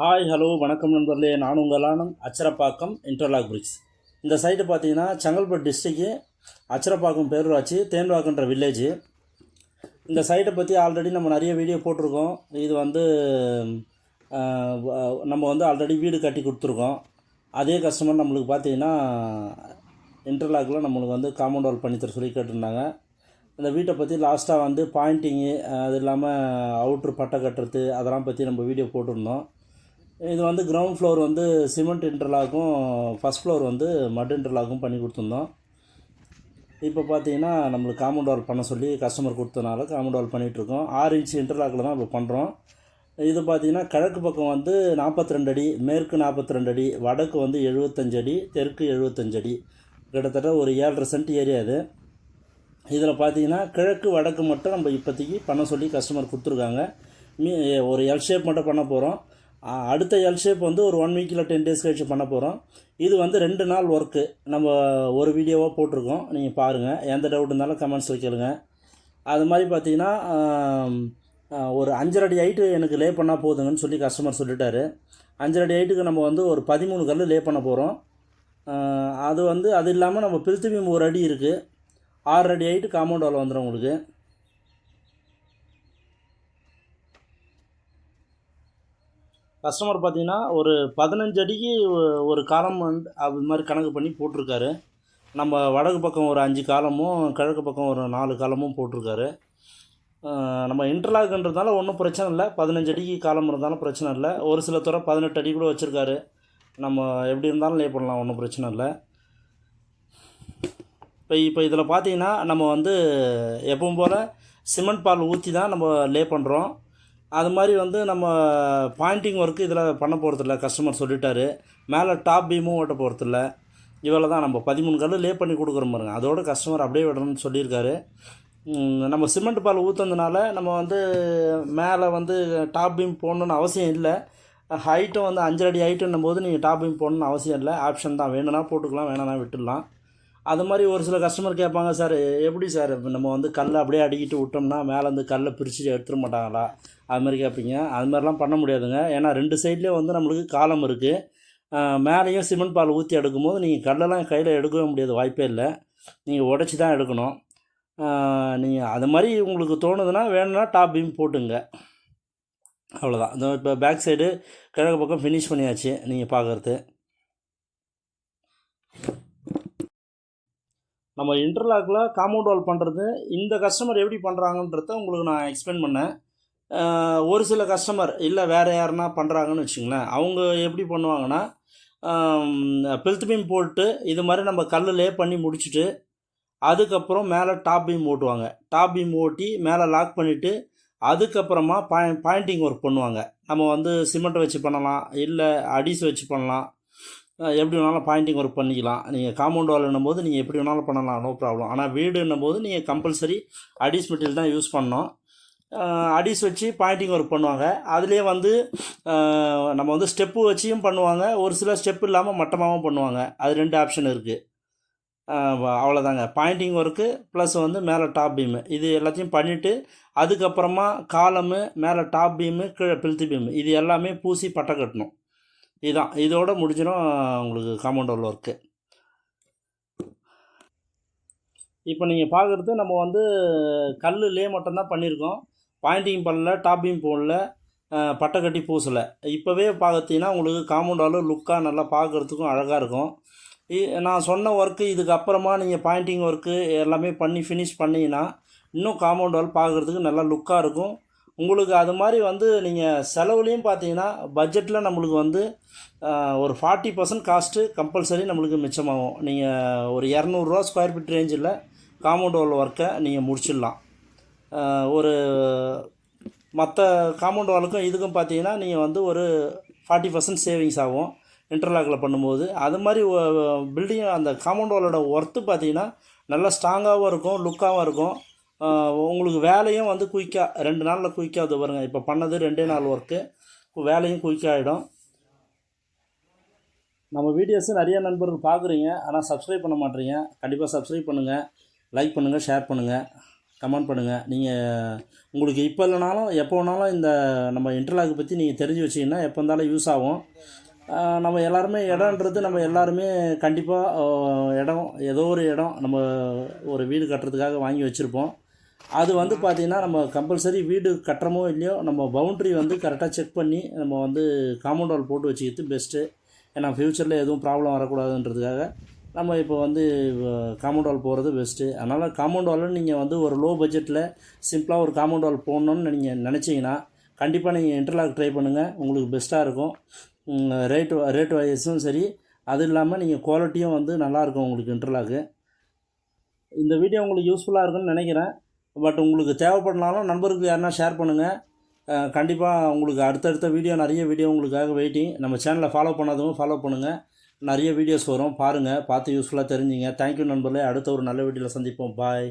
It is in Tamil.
ஹாய் ஹலோ வணக்கம் நண்பர்களே. நான் உங்கள் ஆனந்த் அச்சரப்பாக்கம் இன்டர்லாக் பிரிட்ஜ் இந்த சைட்டு பார்த்தீங்கன்னா செங்கல்பட்டு டிஸ்ட்ரிக்கு அச்சரப்பாக்கம் பேரூராட்சி தேன்வாக்குன்ற வில்லேஜ் இந்த சைட்டை பற்றி ஆல்ரெடி நம்ம நிறைய வீடியோ போட்டிருக்கோம். இது வந்து நம்ம வந்து ஆல்ரெடி வீடு கட்டி கொடுத்துருக்கோம். அதே கஸ்டமர் நம்மளுக்கு பார்த்தீங்கன்னா இன்டர்லாக்கில் நம்மளுக்கு வந்து காம்பவுண்ட் வால் பண்ணித்தர சொல்லி கேட்டிருந்தாங்க. இந்த வீட்டை பற்றி லாஸ்ட்டாக வந்து பாயிண்டிங்கு அது இல்லாமல் அவுட்ரு பட்டை கட்டுறது அதெல்லாம் பற்றி நம்ம வீடியோ போட்டிருந்தோம். இது வந்து கிரவுண்ட் ஃப்ளோர் வந்து சிமெண்ட் இன்டர்லாக்கும் ஃபஸ்ட் ஃப்ளோர் வந்து மட் இன்டர்லாக்கும் பண்ணி கொடுத்துருந்தோம். இப்போ பார்த்தீங்கன்னா நம்மளுக்கு காம்பவுண்ட் வால் பண்ண சொல்லி கஸ்டமர் கொடுத்தனால காம்பவுண்ட் வால் பண்ணிகிட்ருக்கோம் ஆறு இன்ச் இன்டர்லாக்கில் தான் இப்போ பண்ணுறோம் இது பார்த்தீங்கன்னா கிழக்கு பக்கம் வந்து 42 அடி மேற்கு 42 அடி வடக்கு வந்து 75 அடி தெற்கு 75 அடி. கிட்டத்தட்ட ஒரு ஏழரை சென்ட் ஏரியா இது. இதில் பார்த்தீங்கன்னா கிழக்கு வடக்கு மட்டும் நம்ம இப்போதைக்கு பண்ண சொல்லி கஸ்டமர் கொடுத்துருக்காங்க. மீ ஒரு எல் ஷேப் மட்டும் பண்ண போகிறோம் அடுத்த எல்ஷேப் வந்து ஒரு ஒன் வீக்கில் டென் டேஸ் கழிச்சு பண்ண போகிறோம் இது வந்து ரெண்டு நாள் ஒர்க்கு நம்ம ஒரு வீடியோவாக போட்டிருக்கோம். நீங்கள் பாருங்கள் எந்த டவுட் இருந்தாலும் கமெண்ட்ஸில் கேளுங்க. அது மாதிரி பார்த்தீங்கன்னா ஒரு அஞ்சரை அடி ஹைட்டு எனக்கு லே பண்ணால் போதுங்கன்னு சொல்லி கஸ்டமர் சொல்லிட்டாரு. அஞ்சரை அடி ஹைட்டுக்கு நம்ம வந்து ஒரு பதிமூணு கல் லே பண்ண போகிறோம் அது வந்து அது இல்லாமல் நம்ம பில்த்து ஒரு அடி இருக்குது ஆறு அடி ஹைட்டு காம்பவுண்ட் வால் வந்துடும் உங்களுக்கு. கஸ்டமர் பார்த்திங்கன்னா ஒரு பதினஞ்சு அடிக்கு ஒரு காலம் வந்து அது மாதிரி கணக்கு பண்ணி போட்டிருக்காரு. நம்ம வடக்கு பக்கம் ஒரு அஞ்சு காலமும் கிழக்கு பக்கம் ஒரு நாலு காலமும் போட்டிருக்காரு. நம்ம இன்டர்லாக்ன்றதுனால ஒன்றும் பிரச்சனை இல்லை. பதினஞ்சு அடிக்கு காலம் இருந்தாலும் பிரச்சனை இல்லை. ஒரு சில துறை பதினெட்டு அடி கூட வச்சுருக்காரு. நம்ம எப்படி இருந்தாலும் லே பண்ணலாம் ஒன்றும் பிரச்சனை இல்லை. இப்போ இப்போ இதில் பார்த்தீங்கன்னா நம்ம வந்து எப்பவும் போல் சிமெண்ட் பால் ஊற்றி தான் நம்ம லே பண்ணுறோம் அது மாதிரி வந்து நம்ம பாயிண்டிங் ஒர்க்கு இதில் பண்ண போகிறதில்ல கஸ்டமர் சொல்லிட்டாரு. மேலே டாப் பீமும் ஓட்ட போகிறதில்ல இவ்வளோ தான் நம்ம பதிமூணு கல் லே பண்ணி கொடுக்குறோம் பாருங்க. அதோட கஸ்டமர் அப்படியே விடணும்னு சொல்லியிருக்காரு. நம்ம சிமெண்ட் பால் ஊற்றுனதுனால நம்ம வந்து மேலே வந்து டாப் பீம் போடணுன்னு அவசியம் இல்லை. ஹைட்டும் வந்து அஞ்சரை அடி ஹைட்டுன்னும் போது நீங்கள் டாப் பீம் போடணும்னு அவசியம் இல்லை. ஆப்ஷன் தான். வேணும்னா போட்டுக்கலாம் வேணும்னா விட்டுடலாம். அது மாதிரி ஒரு சில கஸ்டமர் கேட்பாங்க சார் எப்படி சார் இப்போ நம்ம வந்து கல்லை அப்படியே அடிக்கிட்டு விட்டோம்னா மேலே வந்து கல்லை பிரித்து எடுத்துட மாட்டாங்களா? அது மாதிரி கேட்பீங்க. அது மாதிரிலாம் பண்ண முடியாதுங்க. ஏன்னா ரெண்டு சைட்லேயும் வந்து நம்மளுக்கு காலம் இருக்குது மேலேயும் சிமெண்ட் பால் ஊற்றி எடுக்கும்போது நீங்கள் கல்லெல்லாம் கையில் எடுக்கவே முடியாது வாய்ப்பே இல்லை. நீங்கள் உடச்சி தான் எடுக்கணும் நீங்கள் அது மாதிரி உங்களுக்கு தோணுதுன்னா வேணும்னா டாப் பீம் போட்டுங்க. அவ்வளோதான் இந்த இப்போ பேக் சைடு கிழக்கு பக்கம் ஃபினிஷ் பண்ணியாச்சு நீங்கள் பார்க்குறது நம்ம இன்டர்லாக்கில் காம்பவுண்ட் வால் பண்ணுறது இந்த கஸ்டமர் எப்படி பண்ணுறாங்கன்றத உங்களுக்கு நான் எக்ஸ்பிளைன் பண்ணேன். ஒரு சில கஸ்டமர் இல்லை வேறு யாருன்னா பண்ணுறாங்கன்னு வச்சுங்களேன். அவங்க எப்படி பண்ணுவாங்கன்னா பெல்த் பீம் போட்டு இது மாதிரி நம்ம கல்லுலே லே பண்ணி முடிச்சுட்டு அதுக்கப்புறம் மேலே டாப் பீம் ஓட்டுவாங்க. டாப் பீம் ஓட்டி மேலே லாக் பண்ணிவிட்டு அதுக்கப்புறமா பாய் பாயிண்டிங் ஒர்க் பண்ணுவாங்க. நம்ம வந்து சிமெண்ட்டை வச்சு பண்ணலாம் இல்லை அடிஸ் வச்சு பண்ணலாம். எப்படி வேணாலும் பாயிண்டிங் ஒர்க் பண்ணிக்கலாம். நீங்கள் காம்பவுண்ட் வால்னும் போது நீங்கள் எப்படி வேணாலும் பண்ணலாம் நோ ப்ராப்ளம் ஆனால் வீடுன்னும் போது நீங்கள் கம்பல்சரி அடிஸ் மெட்டீரியல் தான் யூஸ் பண்ணோம் அடிஸ் வச்சு பாயிண்டிங் ஒர்க் பண்ணுவாங்க. அதுலேயே வந்து நம்ம வந்து ஸ்டெப்பு வச்சியும் பண்ணுவாங்க. ஒரு சில ஸ்டெப் இல்லாமல் மட்டமாகவும் பண்ணுவாங்க. அது ரெண்டு ஆப்ஷன் இருக்குது அவ்வளோதாங்க பாயிண்டிங் ஒர்க்கு ப்ளஸ் வந்து மேலே டாப் பீமு இது எல்லாத்தையும் பண்ணிவிட்டு அதுக்கப்புறமா காலமு மேலே டாப் பீமு கீழே பில்த்து பீமு இது எல்லாமே பூசி பட்டை கட்டணும். இதுதான் இதோட முடிஞ்சிடும் உங்களுக்கு காம்பவுண்ட் ஒர்க்கு இப்போ நீங்கள் பார்க்குறது நம்ம வந்து கல்லுலே மட்டும்தான் பண்ணியிருக்கோம் பாயிண்டிங் பண்ணல டாப்பிங் போடல பட்டைக்கட்டி பட்டை கட்டி பூசலை. இப்போவே பார்த்தீங்கன்னா உங்களுக்கு காம்பவுண்ட் லுக்காக நல்லா பார்க்குறதுக்கும் அழகாக இருக்கும். இ- நான் சொன்ன ஒர்க்கு இதுக்கு அப்புறமா நீங்கள் பாயிண்டிங் ஒர்க்கு எல்லாமே பண்ணி ஃபினிஷ் பண்ணிங்கன்னா இன்னும் காம்பவுண்ட் வால் பார்க்குறதுக்கு நல்லா லுக்காக இருக்கும். உங்களுக்கு அது மாதிரி வந்து நீங்கள் செலவுலேயும் பார்த்தீங்கன்னா பட்ஜெட்டில் நம்மளுக்கு வந்து ஒரு ஃபார்ட்டி பர்சன்ட் காஸ்ட்டு கம்பல்சரி நம்மளுக்கு மிச்சமாகும். நீங்கள் ஒரு இரநூறுவா ஸ்கொயர் ஃபீட் ரேஞ்சில் காம்பவுண்ட் வால் ஒர்க்கை நீங்கள் முடிச்சிடலாம். ஒரு மற்ற காம்பவுண்ட் வாலுக்கும் இதுக்கும் பார்த்தீங்கன்னா நீங்கள் வந்து ஒரு ஃபார்ட்டி பர்சன்ட் சேவிங்ஸ் ஆகும் இன்டர்லாக்கில் பண்ணும்போது. அது மாதிரி பில்டிங் அந்த காம்பவுண்ட் வாலோட ஒர்த்து பார்த்தீங்கன்னா நல்லா ஸ்ட்ராங்காகவும் இருக்கும் லுக்காகவும் இருக்கும். உங்களுக்கு வேலையும் வந்து குயிக்காக ரெண்டு நாளில் குயிக்காக அது வருங்க இப்போ பண்ணது ரெண்டே நாள் ஒர்க்கு வேலையும் குயிக்காக ஆகிடும் நம்ம வீடியோஸு நிறைய நண்பர்கள் பார்க்குறீங்க. ஆனால் சப்ஸ்கிரைப் பண்ண மாட்டீங்க. கண்டிப்பாக சப்ஸ்கிரைப் பண்ணுங்கள் லைக் பண்ணுங்கள் ஷேர் பண்ணுங்கள் கமெண்ட் பண்ணுங்கள் நீங்கள் உங்களுக்கு இப்போ இல்லைனாலும் எப்போ வேணாலும் இந்த நம்ம இன்டர்லாக் பற்றி நீங்கள் தெரிஞ்சு வச்சிங்கன்னா எப்போ இருந்தாலும் யூஸ் ஆகும். நம்ம எல்லாருமே இடம்ன்றது நம்ம எல்லாருமே கண்டிப்பாக இடம் ஏதோ ஒரு இடம் நம்ம ஒரு வீடு கட்டுறதுக்காக வாங்கி வச்சுருப்போம். அது வந்து பார்த்திங்கன்னா நம்ம கம்பல்சரி வீடு கட்டுறமோ இல்லையோ நம்ம பவுண்ட்ரி வந்து கரெக்டாக செக் பண்ணி நம்ம வந்து காம்பவுண்ட் வால் போட்டு வச்சுக்கிறது பெஸ்ட்டு ஏன்னா ஃப்யூச்சரில் எதுவும் ப்ராப்ளம் வரக்கூடாதுன்றதுக்காக நம்ம இப்போ வந்து காம்பவுண்ட் வால் போகிறது பெஸ்ட்டு அதனால் காம்பவுண்ட் வாலில் நீங்கள் வந்து ஒரு லோ பட்ஜெட்டில் சிம்பிளாக ஒரு காம்பவுண்ட் வால் போடணுன்னு நீங்கள் நினச்சிங்கன்னா கண்டிப்பாக நீங்கள் இன்டர்லாக் ட்ரை பண்ணுங்கள் உங்களுக்கு பெஸ்ட்டாக இருக்கும். ரேட் ரேட் வைஸும் சரி. அது இல்லாமல் நீங்கள் குவாலிட்டியும் வந்து நல்லாயிருக்கும் உங்களுக்கு இன்டர்லாக்கு இந்த வீடியோ உங்களுக்கு யூஸ்ஃபுல்லாக இருக்கும்னு நினைக்கிறேன். பட் உங்களுக்கு தேவைப்படனாலும் நண்பருக்கு யாருன்னா ஷேர் பண்ணுங்கள் கண்டிப்பாக உங்களுக்கு அடுத்தடுத்த வீடியோ நிறைய வீடியோ உங்களுக்காக வெயிட்டிங் நம்ம சேனலை ஃபாலோ பண்ணாதவங்க ஃபாலோ பண்ணுங்கள் நிறைய வீடியோஸ் வரும். பாருங்கள் பார்த்து யூஸ்ஃபுல்லாக தெரிஞ்சுங்க. தேங்க்யூ நண்பர்களே. அடுத்த ஒரு நல்ல வீடியோவில் சந்திப்போம். பாய்